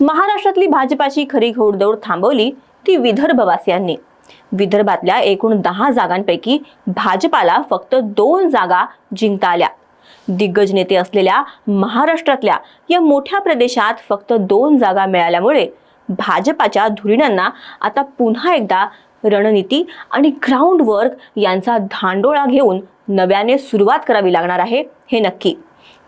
महाराष्ट्रातली भाजपाची खरी घोडदौड थांबवली ती विदर्भवासियांनी. विदर्भातल्या एकूण दहा जागांपैकी भाजपाला फक्त दोन जागा जिंकता आल्या. दिग्गज नेते असलेल्या महाराष्ट्रातल्या या मोठ्या प्रदेशात फक्त दोन जागा मिळाल्यामुळे भाजपाच्या धुरीणांना आता पुन्हा एकदा रणनीती आणि ग्राउंड वर्क यांचा धांडोळा घेऊन नव्याने सुरुवात करावी लागणार आहे हे नक्की.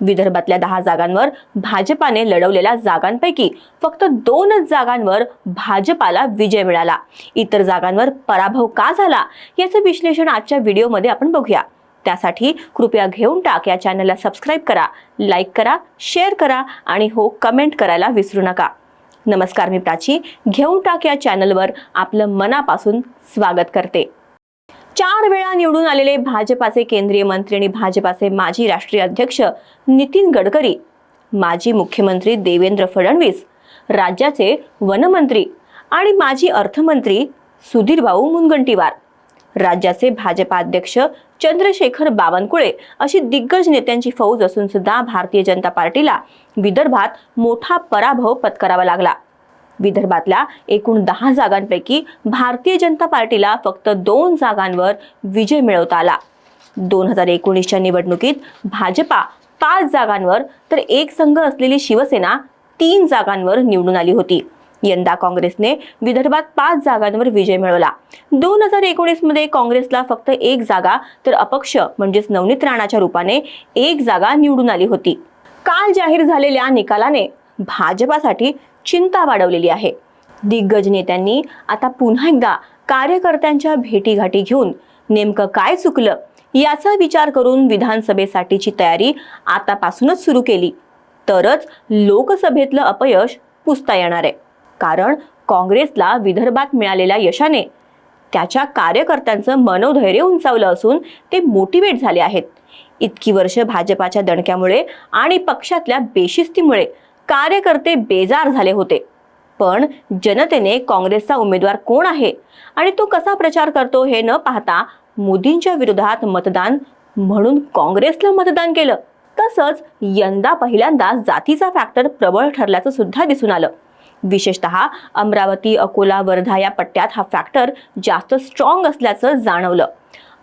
विदर्भातल्या दहा जागांवर भाजपाने लढवलेल्या जागांपैकी फक्त दोनच जागांवर भाजपाला विजय मिळाला. इतर जागांवर पराभव का झाला याचं विश्लेषण आजच्या व्हिडिओमध्ये आपण बघूया. त्यासाठी कृपया घेऊन टाक या चॅनलला सबस्क्राईब करा लाईक करा शेअर करा आणि हो कमेंट करायला विसरू नका. नमस्कार मी प्राची. घेऊन टाक या चॅनलवर आपलं मनापासून स्वागत करते. चार वेळा निवडून आलेले भाजपाचे केंद्रीय मंत्री आणि भाजपाचे माजी राष्ट्रीय अध्यक्ष नितीन गडकरी माजी मुख्यमंत्री देवेंद्र फडणवीस राज्याचे वनमंत्री आणि माजी अर्थमंत्री सुधीरभाऊ मुनगंटीवार राज्याचे भाजपा अध्यक्ष चंद्रशेखर बावनकुळे अशी दिग्गज नेत्यांची फौज असून सुद्धा भारतीय जनता पार्टीला विदर्भात मोठा पराभव पत्करावा लागला. विदर्भातल्या एकूण दहा जागांपैकी भारतीय जनता पार्टीला फक्त दोन जागांवर विजय मिळवता आला. दोन हजार एकोणीसच्या निवडणुकीत भाजपा पाच जागांवर तर एक संघ असलेली शिवसेना तीन जागांवर निवडून आली होती. यंदा काँग्रेसने विदर्भात पाच जागांवर विजय मिळवला. दोन हजार एकोणीसमध्ये काँग्रेसला फक्त एक जागा तर अपक्ष म्हणजेच नवनीत राणाच्या रूपाने एक जागा निवडून आली होती. काल जाहीर झालेल्या निकालाने भाजपासाठी चिंता वाढवलेली आहे. दिग्गज नेत्यांनी आता पुन्हा एकदा कार्यकर्त्यांच्या भेटीगाठी घेऊन नेमकं काय चुकलं याचा विचार करून विधानसभेसाठीची तयारी आतापासूनच सुरू केली. तरच लोकसभेतलं अपयश पुसता येणार आहे. कारण काँग्रेसला विदर्भात मिळालेल्या यशाने त्याच्या कार्यकर्त्यांचं मनोधैर्य उंचावलं असून ते मोटिवेट झाले आहेत. इतकी वर्ष भाजपाच्या दणक्यामुळे आणि पक्षातल्या बेशिस्तीमुळे कार्यकर्ते बेजार झाले होते. पण जनतेने काँग्रेसचा उमेदवार कोण आहे आणि तो कसा प्रचार करतो हे न पाहता मोदींच्या विरोधात मतदान म्हणून काँग्रेसला मतदान केलं. तसंच यंदा पहिल्यांदा जातीचा फॅक्टर प्रबळ ठरल्याचं सुद्धा दिसून आलं. विशेषतः अमरावती अकोला वर्धा या पट्ट्यात हा फॅक्टर जास्त स्ट्रॉंग असल्याचं जाणवलं.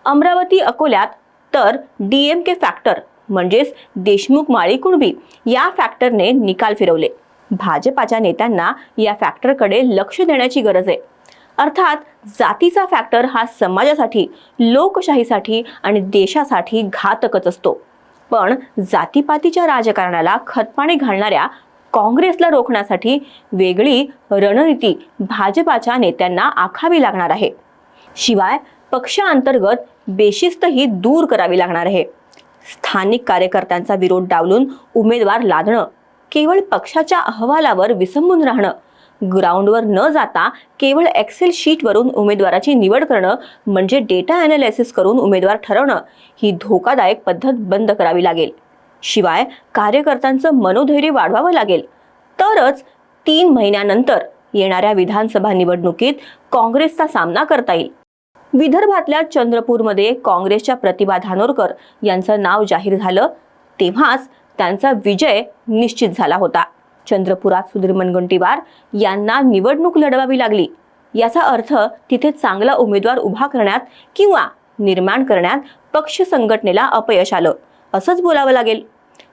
अमरावती अकोल्यात तर डीएमके फॅक्टर म्हणजेच देशमुख माळी कुणबी या फॅक्टरने निकाल फिरवले. भाजपाच्या नेत्यांना या फॅक्टरकडे लक्ष देण्याची गरज आहे. अर्थात जातीचा फॅक्टर हा समाजासाठी लोकशाहीसाठी आणि देशासाठी घातकच असतो. पण जातीपातीच्या राजकारणाला खतपाणी घालणाऱ्या काँग्रेसला रोखण्यासाठी वेगळी रणनीती भाजपाच्या नेत्यांना आखावी लागणार आहे. शिवाय पक्षांतर्गत बेशिस्तही दूर करावी लागणार आहे. स्थानिक कार्यकर्त्यांचा विरोध डावलून उमेदवार लादणं केवळ पक्षाच्या अहवालावर विसंबून राहणं ग्राउंडवर न जाता केवळ एक्सेल शीटवरून उमेदवाराची निवड करणं म्हणजे डेटा अनालिसिस करून उमेदवार ठरवणं ही धोकादायक पद्धत बंद करावी लागेल. शिवाय कार्यकर्त्यांचं मनोधैर्य वाढवावं लागेल. तरच तीन महिन्यानंतर येणाऱ्या विधानसभा निवडणुकीत काँग्रेसचा सामना करता येईल. विदर्भातल्या चंद्रपूरमध्ये काँग्रेसच्या प्रतिभा धानोरकर यांचं नाव जाहीर झालं. तेव्हाच त्यांचा विजय निश्चित झाला होता. चंद्रपुरात सुधीर मुनगंटीवार यांना निवडणूक लढवावी लागली. याचा अर्थ तिथे चांगला उमेदवार उभा करण्यात किंवा निर्माण करण्यात पक्ष संघटनेला अपयश आलं. असंच बोलावं लागेल.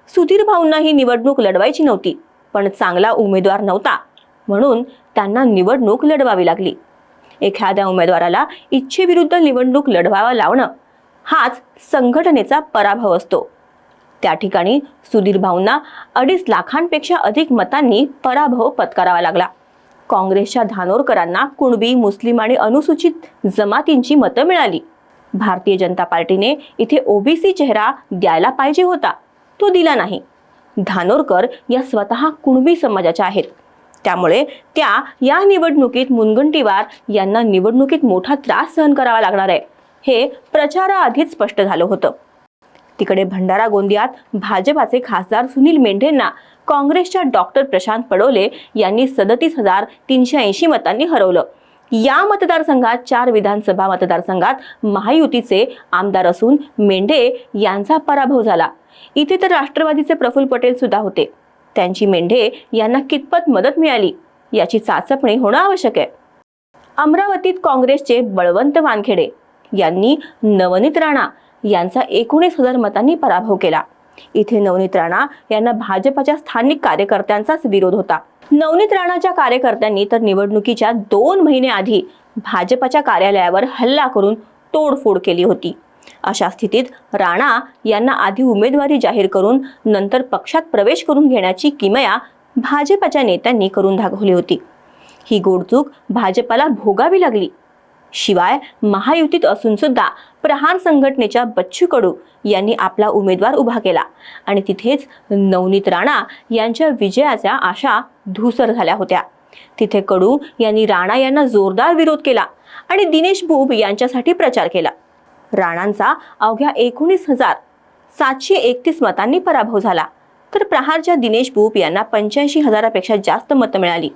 सुधीर भाऊंना ही निवडणूक लढवायची नव्हती पण चांगला उमेदवार नव्हता म्हणून त्यांना निवडणूक लढवावी लागली. एखाद्या उमेदवाराला इच्छेविरुद्ध निवडणूक लढवावा लावणं हाच संघटनेचा पराभव असतो. त्या ठिकाणी सुधीर भाऊंना अडीच लाखांपेक्षा अधिक मतांनी पराभव पत्करावा लागला. काँग्रेसच्या धानोरकरांना कुणबी मुस्लिम आणि अनुसूचित जमातींची मतं मिळाली. भारतीय जनता पार्टीने इथे ओबीसी चेहरा द्यायला पाहिजे होता. तो दिला नाही. धानोरकर या स्वतः कुणबी समाजाच्या आहेत. त्यामुळे त्या या निवडणुकीत मुनगंटीवार यांना निवडणुकीत मोठा त्रास सहन करावा लागणार आहे. हे प्रचाराआधीच स्पष्ट झालं होतं. तिकडे भंडारा गोंदियात भाजपाचे खासदार सुनील मेंढेंना काँग्रेसच्या डॉक्टर प्रशांत पडोले यांनी सदतीस हजार तीनशे ऐंशी मतांनी हरवलं. या मतदारसंघात चार विधानसभा मतदारसंघात महायुतीचे आमदार असून मेंढे यांचा पराभव झाला. इथे तर राष्ट्रवादीचे प्रफुल्ल पटेल सुद्धा होते. त्यांची मेंढे यांना कितपत मदत मिळाली याची चाचपणी होणं आवश्यक आहे. अमरावतीत काँग्रेसचे बळवंत वानखेडे यांनी नवनीत राणा यांचा एकोणीस हजार मतांनी पराभव केला. इथे नवनीत राणा यांना भाजपाच्या स्थानिक कार्यकर्त्यांचाच विरोध होता. नवनीत राणाच्या कार्यकर्त्यांनी तर निवडणुकीच्या दोन महिने आधी भाजपाच्या कार्यालयावर हल्ला करून तोडफोड केली होती. अशा स्थितीत राणा यांना आधी उमेदवारी जाहीर करून नंतर पक्षात प्रवेश करून घेण्याची किमया भाजपाच्या नेत्यांनी करून दाखवली होती. ही गोडचूक भाजपाला भोगावी लागली. शिवाय महायुतीत असून सुद्धा प्रहार संघटनेच्या बच्चू कडू यांनी आपला उमेदवार उभा केला आणि तिथेच नवनीत राणा यांच्या विजयाच्या आशा धूसर झाल्या होत्या. तिथे कडू यांनी राणा यांना जोरदार विरोध केला आणि दिनेश बुब यांच्यासाठी प्रचार केला. राणांचा अवघ्या एकोणीस हजार सातशे एकतीस मतांनी पराभव झाला. तर प्रहारच्या दिनेश बुब यांना पंच्याऐंशी हजारापेक्षा जास्त मतं मिळाली.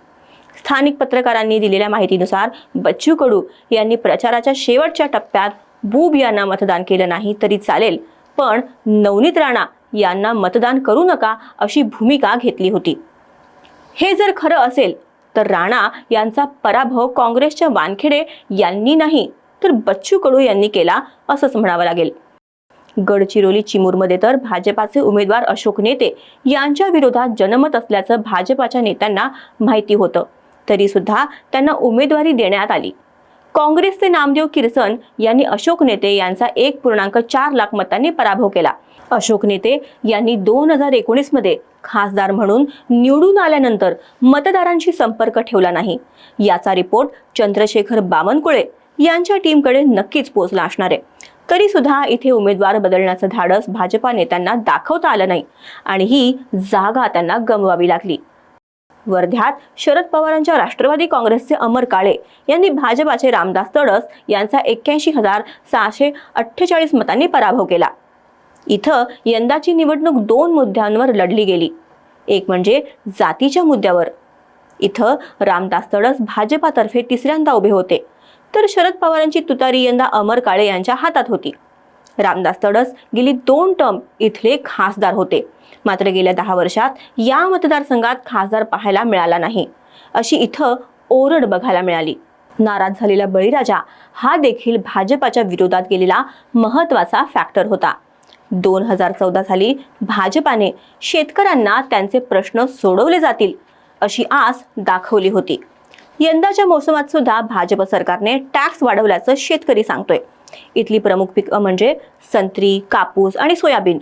स्थानिक पत्रकारांनी दिलेल्या माहितीनुसार बच्चू कडू यांनी प्रचाराच्या शेवटच्या टप्प्यात बूब यांना मतदान केलं नाही तरी चालेल पण नवनीत राणा यांना मतदान करू नका अशी भूमिका घेतली होती. हे जर खरं असेल तर राणा यांचा पराभव काँग्रेसच्या वानखेडे यांनी नाही तर बच्चू कडू यांनी केला असंच म्हणावं लागेल. गडचिरोली चिमूरमध्ये तर भाजपाचे उमेदवार अशोक नेते यांच्या विरोधात जनमत असल्याचं भाजपाच्या नेत्यांना माहिती होतं. तरी सुद्धा त्यांना उमेदवारी देण्यात आली. काँग्रेसचे नामदेव किरसन यांनी अशोक नेते यांचा एक पूर्णांक चार लाख मतांनी पराभव केला. अशोक नेते यांनी दोन हजार एकोणीसमध्ये खासदार म्हणून निवडून आल्यानंतर मतदारांशी संपर्क ठेवला नाही. याचा रिपोर्ट चंद्रशेखर बावनकुळे यांच्या टीमकडे नक्कीच पोहोचला असणार आहे. तरी सुद्धा इथे उमेदवार बदलण्याचं धाडस भाजपा नेत्यांना दाखवता आलं नाही आणि ही जागा त्यांना गमवावी लागली. वर्ध्यात शरद पवारांच्या राष्ट्रवादी काँग्रेसचे अमर काळे यांनी भाजपाचे रामदास तडस यांचा एक्क्याऐंशी हजार सहाशे अठ्ठेचाळीस मतांनी पराभव केला. इथं यंदाची निवडणूक दोन मुद्द्यांवर लढली गेली. एक म्हणजे जातीच्या मुद्द्यावर. इथं रामदास तडस भाजपातर्फे तिसऱ्यांदा उभे होते. तर शरद पवारांची तुतारी यंदा अमर काळे यांच्या हातात होती. रामदास तडस गेली दोन टर्म इथले खासदार होते. मात्र गेल्या दहा वर्षात या मतदारसंघात खासदार पाहायला मिळाला नाही. अशी इथं ओरड बघायला मिळाली. नाराज झालेला बळीराजा हा देखील भाजपाच्या विरोधात गेलेला महत्त्वाचा फॅक्टर होता. दोन हजार चौदा साली भाजपाने शेतकऱ्यांना त्यांचे प्रश्न सोडवले जातील अशी आस दाखवली होती. यंदाच्या मोसमात सुद्धा भाजप सरकारने टॅक्स वाढवल्याचं शेतकरी सांगतोय. इथली प्रमुख पिकं म्हणजे संत्री कापूस आणि सोयाबीन.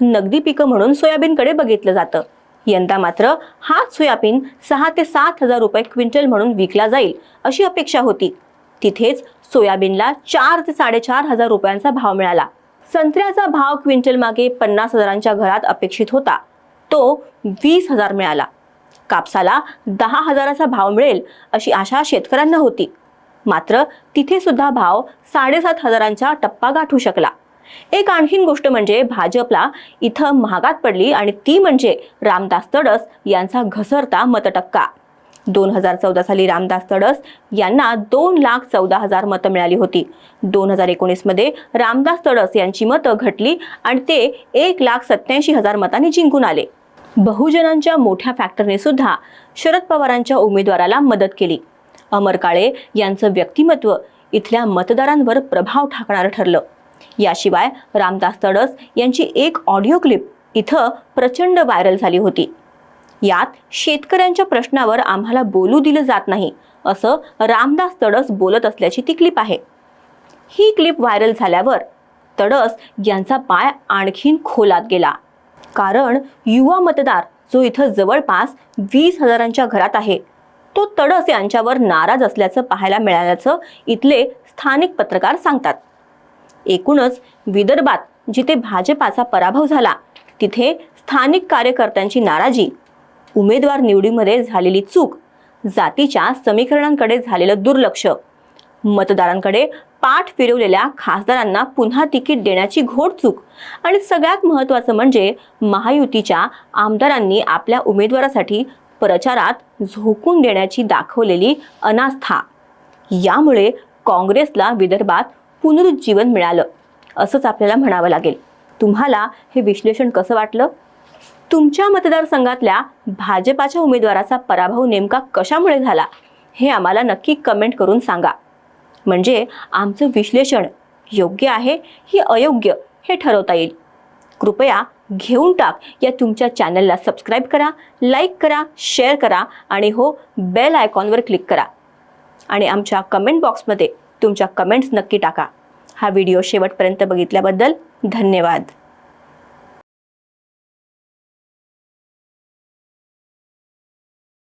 नगदी पिकं म्हणून सोयाबीनकडे बघितलं जातं. यंदा मात्र हाच सोयाबीन सहा ते सात हजार रुपये क्विंटल म्हणून विकला जाईल अशी अपेक्षा होती. तिथेच सोयाबीनला चार ते साडेचार हजार रुपयांचा भाव मिळाला. संत्र्याचा भाव क्विंटल मागे पन्नास हजारांच्या घरात अपेक्षित होता. तो वीस हजार मिळाला. कापसाला दहा हजाराचा भाव मिळेल अशी आशा शेतकऱ्यांना होती. मात्र तिथे सुद्धा भाव साडेसात हजारांचा टप्पा गाठू शकला. एक आणखीन गोष्ट म्हणजे भाजपला इथं महागात पडली आणि ती म्हणजे रामदास तडस यांचा घसरता मतटक्का. दोन हजार चौदा साली रामदास तडस यांना दोन लाख चौदा हजार मतं मिळाली होती. दोन हजार एकोणीसमध्ये रामदास तडस यांची मतं घटली आणि ते एक लाख सत्याऐंशी हजार मतांनी जिंकून आले. बहुजनांच्या मोठ्या फॅक्टरने सुद्धा शरद पवारांच्या उमेदवाराला मदत केली. अमर काळे यांचं व्यक्तिमत्व इथल्या मतदारांवर प्रभाव टाकणारं ठरलं. याशिवाय रामदास तडस यांची एक ऑडिओ क्लिप इथं प्रचंड व्हायरल झाली होती. यात शेतकऱ्यांच्या प्रश्नावर आम्हाला बोलू दिलं जात नाही असं रामदास तडस बोलत असल्याची ती क्लिप आहे. ही क्लिप व्हायरल झाल्यावर तडस यांचा पाय आणखीन खोलात गेला. कारण युवा मतदार जो इथं जवळपास वीस हजारांच्या घरात आहे तो तडस यांच्यावर नाराज असल्याचं पाहायला मिळाल्याचं इथले स्थानिक पत्रकार सांगतात. एकूणच विदर्भात जिथे भाजपाचा पराभव झाला तिथे स्थानिक कार्यकर्त्यांची नाराजी उमेदवार निवडीमध्ये झालेली चूक जातीच्या समीकरणांकडे झालेलं दुर्लक्ष मतदारांकडे पाठ फिरवलेल्या खासदारांना पुन्हा तिकीट देण्याची घोडचूक आणि सगळ्यात महत्त्वाचं म्हणजे महायुतीच्या आमदारांनी आपल्या उमेदवारासाठी प्रचारात झोकून देण्याची दाखवलेली अनास्था. यामुळे काँग्रेसला विदर्भात पुनरुज्जीवन मिळालं असंच आपल्याला म्हणावं लागेल. तुम्हाला हे विश्लेषण कसं वाटलं? तुमच्या मतदारसंघातल्या भाजपाच्या उमेदवाराचा पराभव नेमका कशामुळे झाला? हे आम्हाला नक्की कमेंट करून सांगा. म्हणजे आमचं विश्लेषण योग्य आहे की अयोग्य हे ठरवता येईल. कृपया घेऊन टाक या तुमच्या चॅनलला सबस्क्राईब करा लाईक करा शेअर करा आणि हो बेल आयकॉनवर क्लिक करा. आणि आमच्या कमेंट बॉक्समध्ये तुमच्या कमेंट्स नक्की टाका. हा व्हिडिओ शेवटपर्यंत बघितल्याबद्दल धन्यवाद.